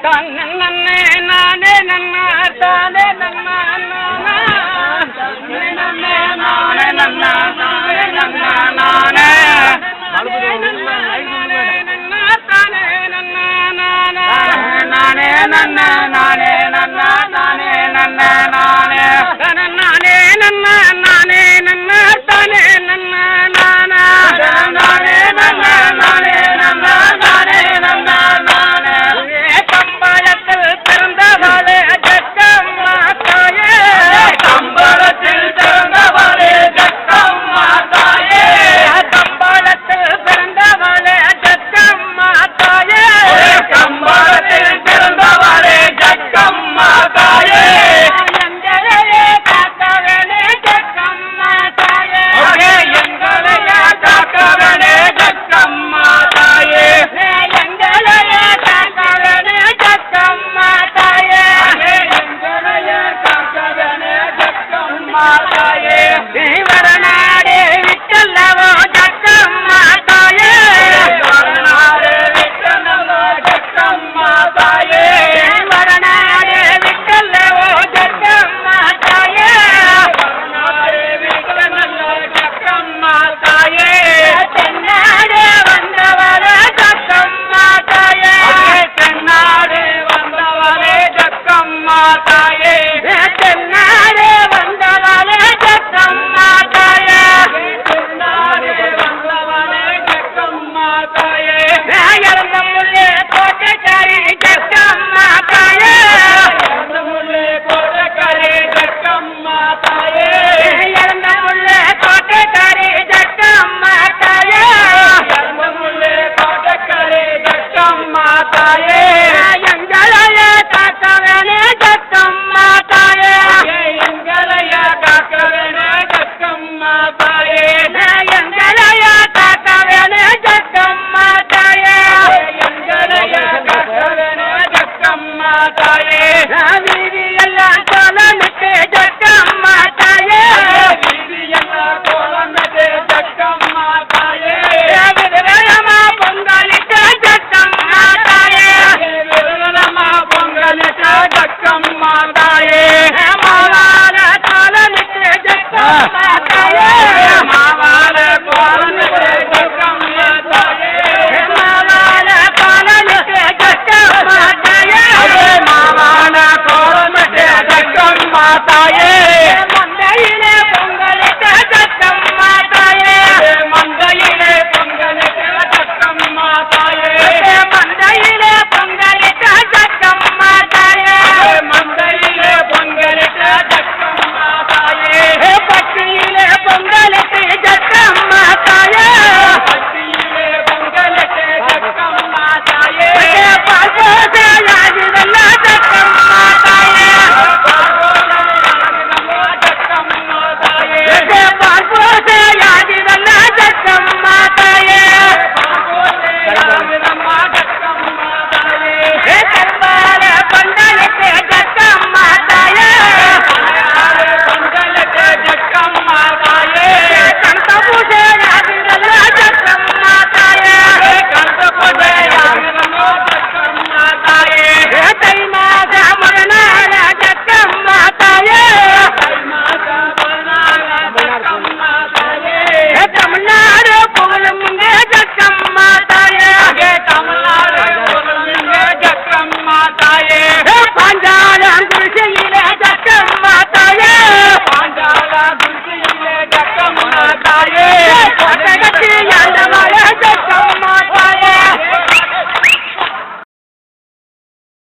నన్నే నానే నన్న తానే నన్న నానే నన్నే నానే నన్న மாதாயே ராணி